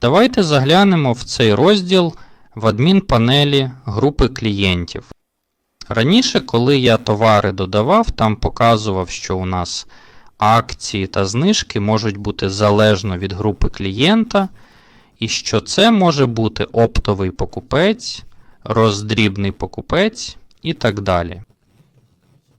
Давайте заглянемо в цей розділ в адмінпанелі групи клієнтів. Раніше, коли я товари додавав, там показував, що у нас акції та знижки можуть бути залежно від групи клієнта, і що це може бути оптовий покупець, роздрібний покупець і так далі.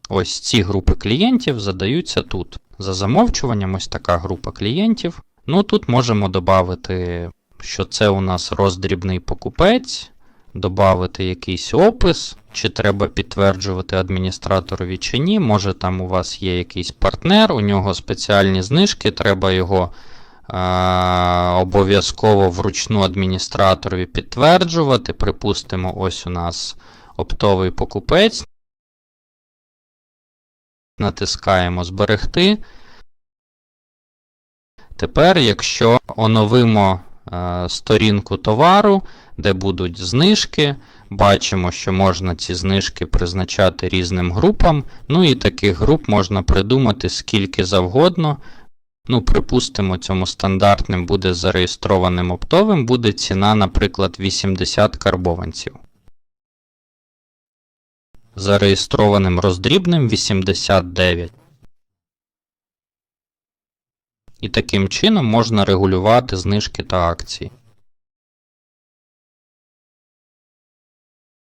Ось ці групи клієнтів задаються тут. За замовчуванням, ось така група клієнтів. Ну тут можемо додати, що це у нас роздрібний покупець, додати якийсь опис, чи треба підтверджувати адміністраторові чи ні. Може там у вас є якийсь партнер, у нього спеціальні знижки, треба його е- обов'язково вручну адміністраторові підтверджувати. Припустимо, ось у нас оптовий покупець. Натискаємо зберегти. Тепер, якщо оновимо е, сторінку товару, де будуть знижки, бачимо, що можна ці знижки призначати різним групам. Ну і таких груп можна придумати скільки завгодно. Ну, припустимо, цьому стандартним буде зареєстрованим оптовим, буде ціна, наприклад, 80 карбованців. Зареєстрованим роздрібним 89. І таким чином можна регулювати знижки та акції.